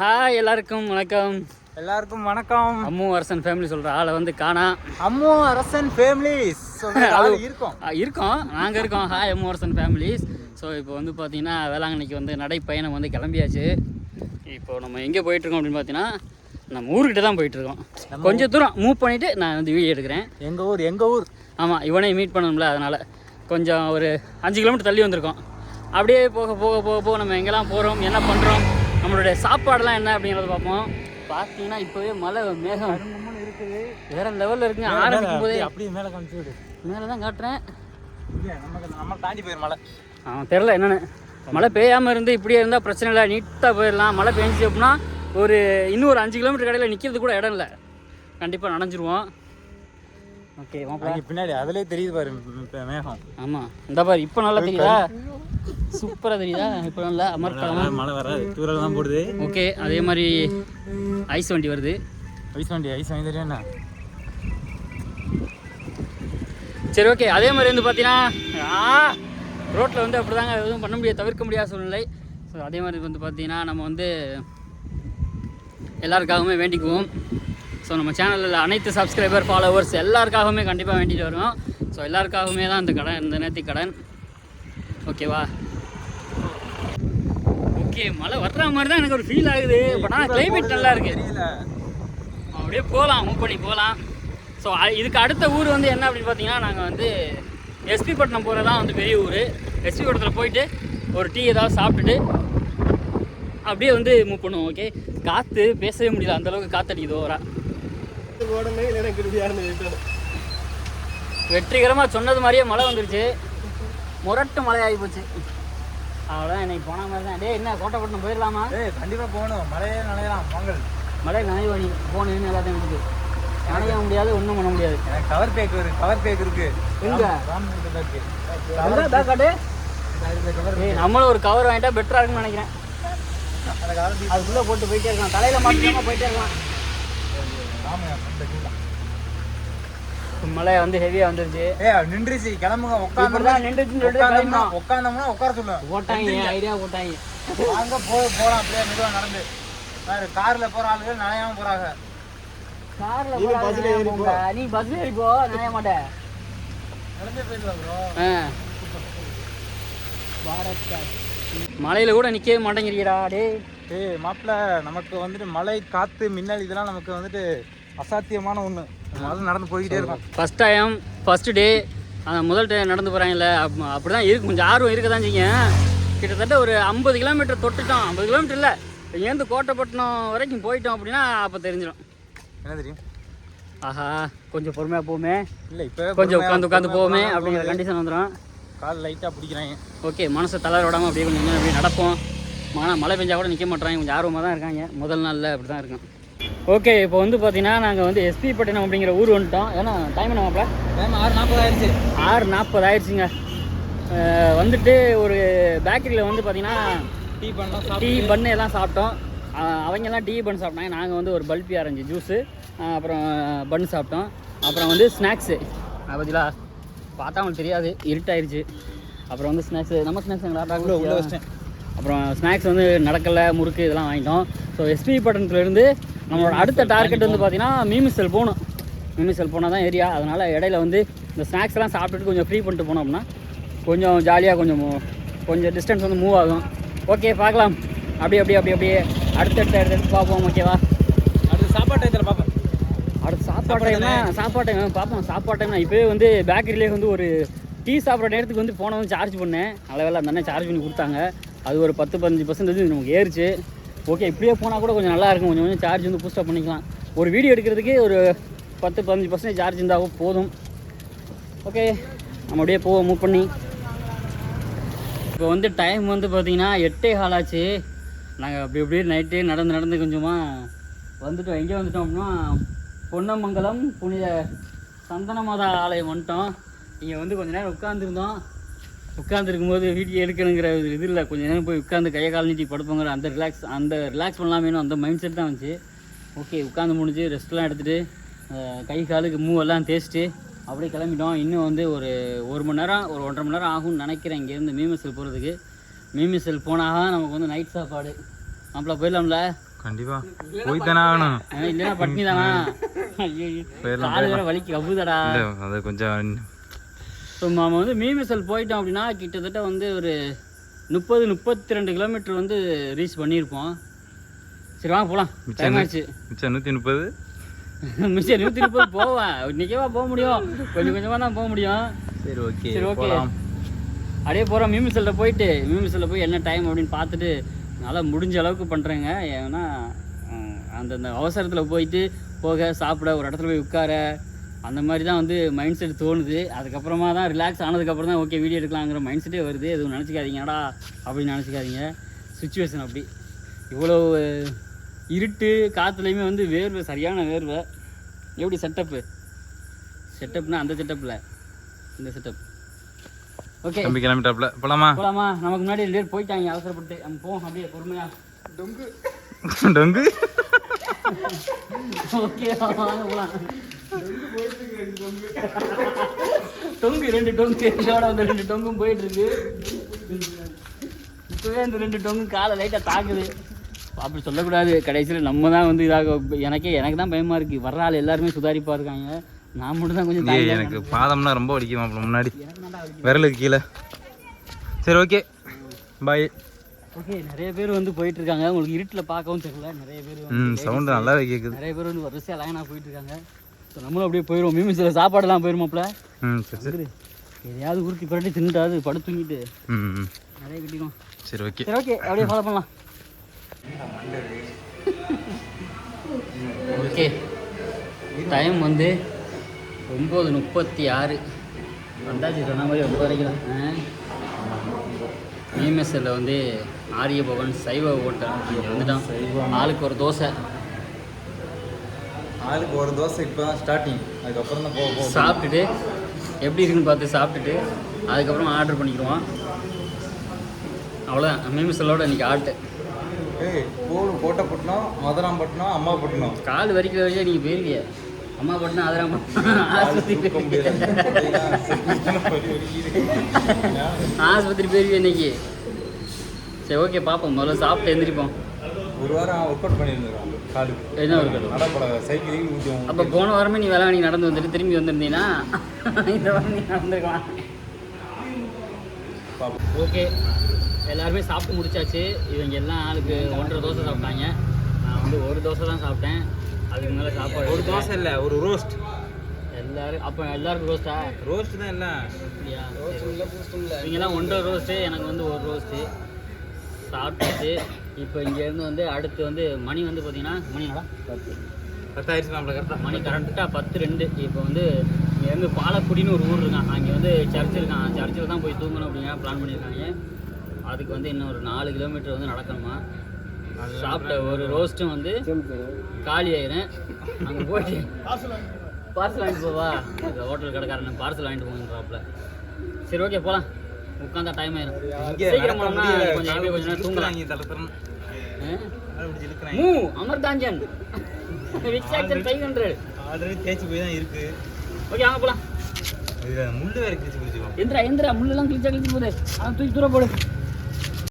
Hi எல்லாருக்கும் வணக்கம். எல்லாருக்கும் வணக்கம். அம்மு அரசன் ஃபேமிலி சொல்கிற ஆளை வந்து காணா. அம்மு அரசன் ஃபேமிலிஸ் இருக்கும். இருக்கோம். நாங்கள் இருக்கோம். ஹாய் அம்மு அரசன் ஃபேமிலிஸ் ஸோ இப்போ வந்து பார்த்தீங்கன்னா வேளாங்கண்ணிக்கு வந்து நடைப்பயணம் வந்து கிளம்பியாச்சு. இப்போ நம்ம எங்கே போயிட்டுருக்கோம் அப்படின்னு பார்த்தீங்கன்னா நம்ம ஊருக்கிட்ட தான் போயிட்டுருக்கோம். கொஞ்சம் தூரம் மூவ் பண்ணிவிட்டு நான் வந்து வீடியோ எடுக்கிறேன். எங்க ஊர் எங்க ஊர்? ஆமாம் இவனை மீட் பண்ணணும்ல அதனால். கொஞ்சம் ஒரு அஞ்சு கிலோமீட்டர் தள்ளி வந்திருக்கோம். அப்படியே போக போக போக போக நம்ம எங்கெல்லாம் போகிறோம் என்ன பண்ணுறோம் நம்மளுடைய சாப்பாடுலாம் என்ன அப்படிங்கிறத பார்ப்போம். பார்த்தீங்கன்னா இப்போவே மழை மேகம். இருக்குது வேற லெவலில் இருக்குங்க. ஆரம்பிக்கும் போதே அப்படியே மேல காமிச்சு மேலே தான் காட்டுறேன். நம்ம தாண்டி போயிரும் மலை அவன் தெரில என்னென்னு. மழை பெய்யாமல் இருந்து இப்படியே இருந்தால் பிரச்சனை இல்லை. நீட்டாக போயிடலாம். மழை பெஞ்சிச்சு அப்படின்னா ஒரு இன்னும் ஒரு அஞ்சு கிலோமீட்டர் கடையில் நிற்கிறது கூட இடம் இல்லை. கண்டிப்பாக நனைஞ்சிருவோம். ஓகே பின்னாடி அதுலயே தெரியுது பாரு மேகம். ஆமாம் இந்த பாரு இப்போ நல்லா தெரியுதா? சூப்பராக தெரியுதா? இப்போ நல்லா அமர்க்கலாம் மழை வராது தூரல் தான் போடுது. ஓகே அதே மாதிரி ஐஸ் வண்டி வருது. ஐஸ் வண்டி ஐஸ் வாங்கி தெரியும் சரி ஓகே அதே மாதிரி வந்து பார்த்தீங்கன்னா ரோட்டில் வந்து அப்படி தாங்க எதுவும் பண்ண முடியாது தவிர்க்க முடியாத சூழ்நிலை. ஸோ அதே மாதிரி வந்து பார்த்தீங்கன்னா நம்ம வந்து எல்லாருக்காகவுமே வேண்டிக்குவோம். ஸோ நம்ம சேனலில் அனைத்து சப்ஸ்கிரைபர் ஃபாலோவர்ஸ் எல்லாருக்காகவுமே கண்டிப்பாக வேண்டிட்டு வருவோம். ஸோ எல்லாருக்காகவுமே தான் இந்த கடன் இந்த நேர்த்தி கடன். ஓகேவா ஓகே மழை வர்ற மாதிரி தான் எனக்கு ஒரு ஃபீல் ஆகுது. பட் ஆனால் கிளைமேட் நல்லா தெரியல. அப்படியே போகலாம் மூவ் பண்ணி போகலாம் ஸோ இதுக்கு அடுத்த ஊர் வந்து என்ன அப்படின்னு பார்த்தீங்கன்னா நாங்கள் வந்து எஸ்பி பட்டினம் போகிறது தான் வந்து பெரிய ஊர். எஸ்பி பட்டத்தில் போயிட்டு ஒரு டீ ஏதாவது சாப்பிட்டுட்டு அப்படியே வந்து மூவ் பண்ணுவோம் ஓகே காற்று பேசவே முடியல அந்தளவுக்கு காற்றடிக்குது ஓவரா வெற்றிகரமாக சொன்னது மாதிரியே மழை வந்துருச்சு. முரட்டு மழை ஆகி போச்சு. அவ்வளோதான் இன்னைக்கு போன மாதிரி தான். டேய் என்ன கோட்டைப்பட்டினம் போயிடலாமா? ஏய் கண்டிப்பா போகணும். மழையே நனையலாம். பொங்கல் மழை நனைவணி போனேன்னு எல்லாத்தையும் இருக்குது நனைய முடியாது ஒன்றும் பண்ண முடியாது. எனக்கு கவர் பேக் இருக்கு கவர் பேக் இருக்கு. எங்க? நம்மளும் ஒரு கவர் வாங்கிட்டா பெட்டரா இருக்கும்னு நினைக்கிறேன். அதுக்குள்ள போட்டு போயிட்டே இருக்கலாம். தலையில மாட்டிக்காம போயிட்டே இருக்கலாம். மழை வந்து ஹெவியா வந்துருச்சு. ஏய் நின்றுச்சு. கிளம்புங்க. உட்காந்தோம்னா நின்றுச்சுன்னு சொல்லிட்டு உட்காந்தோம்னா உட்கார சொல்லுவேன் போட்டாங்க ஐடியா போட்டாங்க வாங்க போ போலாம். அப்படியே மெதுவா நடந்து. பாரு கார்ல போற ஆளுகள் நனையாம போறாங்க. கார்ல போறாங்க நீ பஸ்ல ஏறி போ நனைய மாட்டேன் நடந்தே போயிடலாம் ப்ரோ ஆ. மழையில கூட நிக்கவே மாட்டேங்கிறீடா டேய். ஏய் மாப்பிள்ள நமக்கு வந்துட்டு மழை காத்து மின்னல் இதெல்லாம் நமக்கு வந்துட்டு அசாத்தியமான ஒண்ணு. முதல்ல நடந்து போய்கிட்டே இருக்கும். ஃபஸ்ட் டைம் ஃபஸ்ட்டு டே முதல் டைம் நடந்து போகிறாங்கல்ல அப் அப்படி தான் இருக்கு. கொஞ்சம் ஆர்வம் இருக்க தான் செய்யும் கிட்டத்தட்ட ஒரு ஐம்பது கிலோமீட்டர் தொட்டுட்டோம். ஐம்பது கிலோமீட்டர் இல்லை. இங்கேருந்து கோட்டைப்பட்டினம் வரைக்கும் போயிட்டோம் அப்படின்னா அப்போ தெரிஞ்சிடும். என்ன தெரியும்? ஆஹா கொஞ்சம் பொறுமையாக போமே. இல்ல இப்பவே கொஞ்சம் உட்காந்து உட்காந்து போனா அப்படிங்கிற. கண்டிஷன் வந்துடும் கால் லைட்டா பிடிக்கிறாங்க. ஓகே மனசை தளர விடாமல் அப்படியே கொஞ்சம் அப்படியே நடப்போம். மழை மழை பெஞ்சா கூட நிற்க மாட்றாங்க. கொஞ்சம் ஆர்வமாக தான் இருக்காங்க. முதல் நாளில் அப்படி தான் இருக்கும். ஓகே இப்போ வந்து பார்த்தீங்கன்னா நாங்கள் வந்து எஸ்பி பட்டினம் அப்படிங்கிற ஊர் வந்துட்டோம். ஏன்னா டைம் என்ன மாப்பிள்ள டைம் ஆறு நாற்பது ஆயிடுச்சு. ஆறு நாற்பது ஆயிடுச்சுங்க. வந்துட்டு ஒரு பேக்கரியில் வந்து பார்த்தீங்கன்னா டீ பண்ணலாம் டீ பண்ணு எல்லாம் சாப்பிட்டோம். அவங்கெல்லாம் டீ பண்ணு சாப்பிட்டாங்க. நாங்கள் வந்து ஒரு பல்பி ஆரஞ்சு ஜூஸு அப்புறம் பன் சாப்பிட்டோம். அப்புறம் வந்து ஸ்நாக்ஸு. பார்த்தீங்களா பார்த்தா அவங்களுக்கு தெரியாது. இருட்டாயிருச்சு. அப்புறம் வந்து ஸ்நாக்ஸு. நம்ம ஸ்நாக்ஸுங்களா உள்ள உள்ள வச்சிட்டேன். அப்புறம் ஸ்நாக்ஸ் வந்து நடக்கலை முறுக்கு இதெல்லாம் வாங்கிட்டோம். ஸோ எஸ்பி பட்டணத்துலேருந்து நம்மளோட அடுத்த டார்கெட் வந்து பார்த்தீங்கன்னா மீமிசல் போகணும். மீமிசல் போனால் தான் ஏரியா அதனால் இடையில வந்து இந்த ஸ்நாக்ஸ் எல்லாம் சாப்பிட்டுட்டு கொஞ்சம் ஃப்ரீ பண்ணிட்டு போனோம் அப்படின்னா கொஞ்சம் ஜாலியாக கொஞ்சம் கொஞ்சம் டிஸ்டன்ஸ் வந்து மூவ் ஆகும். ஓகே பார்க்கலாம். அப்படியே அப்படியே அப்படியே அப்படியே. அடுத்தடுத்து அடுத்தடுத்து பார்ப்போம் ஓகேவா அடுத்து சாப்பாடு டயத்தில் பார்ப்பேன் அடுத்து சாப்பாடு டைம்னா சாப்பாடு டைம் பார்ப்போம். சாப்பாடு டைம் நான் இப்போவே வந்து பேக்கரியிலே வந்து ஒரு டீ சாப்பிட்ற நேரத்துக்கு வந்து போன வந்து சார்ஜ் பண்ணேன். நல்ல வேலை அந்த அண்ணன் சார்ஜ் பண்ணி கொடுத்தாங்க. அது ஒரு பத்து பதினஞ்சு பர்சன்டேஜ் நமக்கு ஏறிச்சு. ஓகே இப்படியே போனால் கூட கொஞ்சம் நல்லா இருக்கும். கொஞ்சம் கொஞ்சம் சார்ஜ் வந்து பூஸ்டப் பண்ணிக்கலாம். ஒரு வீடியோ எடுக்கிறதுக்கு ஒரு பத்து பதினஞ்சு பர்சன்டேஜ் சார்ஜ் இருந்தால் போதும். ஓகே நம்ம அப்படியே போவோம் மூவ் பண்ணி. இப்போ வந்து டைம் வந்து பார்த்திங்கன்னா எட்டே ஹால் ஆச்சு. நாங்கள் அப்படி அப்படியே நைட்டே நடந்து நடந்து கொஞ்சமாக வந்துட்டோம். எங்கே வந்துட்டோம் அப்படின்னா பொன்னமங்கலம் புனித சந்தனமாதா ஆலயம் வந்துட்டோம். இங்கே வந்து கொஞ்ச நேரம் உட்காந்துருந்தோம் உட்காந்துருக்கும்போது வீடியோ எடுக்கணுங்கிற இது இல்லை. கொஞ்ச நேரம் போய் உட்காந்து கையை கால் நீட்டி படுப்போங்கிற அந்த ரிலாக்ஸ் அந்த ரிலாக்ஸ் பண்ணலாமேனு அந்த மைண்ட் செட் தான் வந்துச்சு. ஓகே உட்காந்து முடிஞ்சு ரெஸ்ட்லாம் எடுத்துகிட்டு கை காலுக்கு மூவ் எல்லாம் தேய்ச்சிட்டு அப்படியே கிளம்பிட்டோம். இன்னும் வந்து ஒரு ஒரு மணி நேரம் ஒரு ஒன்றரை மணி நேரம் ஆகும்னு நினைக்கிறேன் இங்கேருந்து மீமிசல் போகிறதுக்கு மீமிசல் போனால் தான் நமக்கு வந்து நைட் சாப்பாடு. நம்மள போயிடலாம்ல? கண்டிப்பா. போய் தானே ஆகணும் இல்லைன்னா பட்னி தானா கால் வேற வலிக்கு கவுதடா அது கொஞ்சம் ஸோ நம்ம வந்து மீமிசல் போயிட்டோம் அப்படின்னா கிட்டத்தட்ட வந்து ஒரு முப்பது முப்பத்தி ரெண்டு கிலோமீட்டர் வந்து ரீச் பண்ணியிருப்போம். சரி வாங்க போகலாம் டைம் ஆச்சு. மிச்சம் நூத்தி முப்பது மிச்சம் நூற்றி முப்பது போவேன் இன்னைக்கேவா போக முடியும்? கொஞ்சம் கொஞ்சமாக தான் போக முடியும். சரி ஓகே. சரி. போலாம். அப்படியே போகிறோம் மீமிசல்கிட்ட போயிட்டு. மீமிசலில் போய் என்ன டைம் அப்படின்னு பார்த்துட்டு நல்லா முடிஞ்ச அளவுக்கு பண்ணுறேங்க ஏன்னா அந்தந்த அவசரத்தில் போயிட்டு போக சாப்பிட ஒரு இடத்துல போய் உட்கார அந்த மாதிரி தான் வந்து மைண்ட் செட் தோணுது. அதுக்கப்புறமா தான் ரிலாக்ஸ் ஆனதுக்கப்புறம் தான் ஓகே வீடியோ எடுக்கலாங்கிற மைண்ட் செட்டே வருது. எதுவும் நினச்சிக்காதீங்கடா அப்படின்னு நினச்சிக்காதீங்க. சுச்சுவேஷன் அப்படி. இவ்வளோ இருட்டு காற்றுலையுமே வந்து வேர்வை சரியான வேர்வை. எப்படி செட்டப்பு செட்டப்னா அந்த செட்டப்பில் இந்த செட்டப் ஓகே தம்பி கிளம்பிட்டாப்ல போலாமா? போலாமா? நமக்கு முன்னாடி ரெண்டு பேர் போயிட்டாங்க. அவசரப்பட்டு. நம்ம போவோம். அப்படியே பொறுமையா. டொங்கு. ஓகே வாங்க போலாம். டொங்கு ரெண்டு டொங்கு. இதோட வந்து ரெண்டு டொங்கும் போயிட்டு இருக்கு இப்பவே இந்த ரெண்டு டொங்கு காலை லைட்டாக தாக்குது. அப்படி சொல்லக்கூடாது. கடைசியில் நம்ம தான் வந்து இதாக எனக்கே எனக்கு தான் பயமா இருக்கு. வர்ற ஆள் எல்லாருமே சுதாரிப்பா இருக்காங்க. நான் மட்டும் தான் கொஞ்சம் எனக்கு பாதம்னா ரொம்ப வலிக்குமா அப்புறம் முன்னாடி. விரலுக்கு கீழே. சரி ஓகே. பாய் ஓகே நிறைய பேர் வந்து போயிட்டு இருக்காங்க உங்களுக்கு இருட்டில் பார்க்கவும் தெரியல. நிறைய பேர் சவுண்டு நல்லாவே கேட்குது நிறைய பேர் வந்து வரிசையாக லைனாக போயிட்டு இருக்காங்க நம்மளும் அப்படியே போயிடுவோம் மீமிஸில் சாப்பாடுலாம் போயிருமாப்ல ம் சரி சரி. எதையாவது உருட்டி புரட்டி தின்னுட்டாது படுத்து தூங்கிட்டு ம். நிறைய கட்டிக்கும் சரி ஓகே. சரி ஓகே. அப்படியே ஃபாலோ பண்ணலாம். ஓகே. டைம் வந்து ஒம்பது முப்பத்தி ஆறு. வந்தாச்சு சொன்ன மாதிரி ஒம்பது வரைக்கும். மீமெஸ்ஸில் வந்து ஆரிய பவன் சைவ ஹோட்டல் வந்துட்டான். ஆளுக்கு ஒரு தோசை. ஆளுக்கு ஒரு தோசை இப்போ தான் ஸ்டார்டிங் அதுக்கப்புறம் தான் போக சாப்பிட்டுட்டு எப்படி இருக்குன்னு பார்த்து சாப்பிட்டுட்டு அதுக்கப்புறம் ஆர்டர் பண்ணிக்கிடுவோம். அவ்வளோதான் மீமிசலோட இன்னைக்கு ஆல்ட்டு ஏய் போடு கோட்டைப்பட்டினம் மதுராம்பட்டினம் அம்மாப்பட்டினம் கால் வரைக்கும் வரைக்கும் நீங்கள் போயிருவிய. அம்மா பட்டினா அதெல்லாம் ஆஸ்பத்திரி ஆஸ்பத்திரி போயிருவிய இன்னைக்கு. சரி ஓகே பார்ப்போம் முதல்ல சாப்பிட்டு எந்திரிப்போம். ஒரு வாரம் ஒர்க் அவுட் நடப்பட சைக்கிளிங் கொஞ்சம் அப்போ போன வாரமே நீ வேளாங்கண்ணி நடந்து வந்துட்டு திரும்பி வந்திருந்தீங்கன்னா இந்த வாரம் நீ நடந்துருக்கலாம் ஓகே. எல்லாருமே சாப்பிட்டு முடிச்சாச்சு. இவங்க எல்லாம் ஆளுக்கு ஒன்றரை தோசை சாப்பிட்டாங்க. நான் வந்து ஒரு தோசை தான் சாப்பிட்டேன். அதுக்கு மேலே சாப்பாடு ஒரு தோசை இல்லை ஒரு ரோஸ்ட் எல்லாரும் அப்போ எல்லாருக்கும் ரோஸ்டா ரோஸ்ட் தான் இல்லை அப்படியா? இவங்கெல்லாம் ஒன்றரை ரோஸ்ட்டு எனக்கு வந்து ஒரு ரோஸ்ட்டு சாப்பிட்டுட்டு இப்போ இங்கேருந்து வந்து அடுத்து வந்து மணி வந்து பார்த்தீங்கன்னா மணி என்னடா? பத்தாயிரச்சு நம்மள கரெக்டாக மணி கரெக்டாக பத்து ரெண்டு. இப்போ வந்து இங்கேருந்து பாலக்குடின்னு ஒரு ஊர் இருக்கான். அங்கே வந்து சர்ச் இருக்கான். சர்ச்சில் தான் போய் தூங்கணும் அப்படிங்கிற பிளான் பண்ணியிருக்காங்க. அதுக்கு வந்து இன்னும் ஒரு நாலு கிலோமீட்டர் வந்து நடக்கணுமா? சாப்பிட்ட ஒரு ரோஸ்ட்டும் வந்து காலி ஆயிரும். அங்கே போயிட்டு பார்சல் வாங்கிட்டு போவா? இந்த ஹோட்டல் கடைக்காரன் பார்சல் வாங்கிட்டு போங்கன்றாப்புல சரி ஓகே போகலாம் உட்காந்தா டைம் ஆயிரும். சீக்கிரம் போனோம்னா கொஞ்சம் அப்படியே கொஞ்ச நேரம் தூங்கலாம்? மூ Amrutanjan. Vicks Action five hundred already தேய்ச்சி போய் தான் இருக்கு. ஓகே வாங்க இதுல முள்ளு வேற கிழிச்சு எந்திரா எந்திரா முள்ளெல்லாம் கிழிச்சா கிழிச்சு போகுது. அவன் தூக்கி தூர போடு.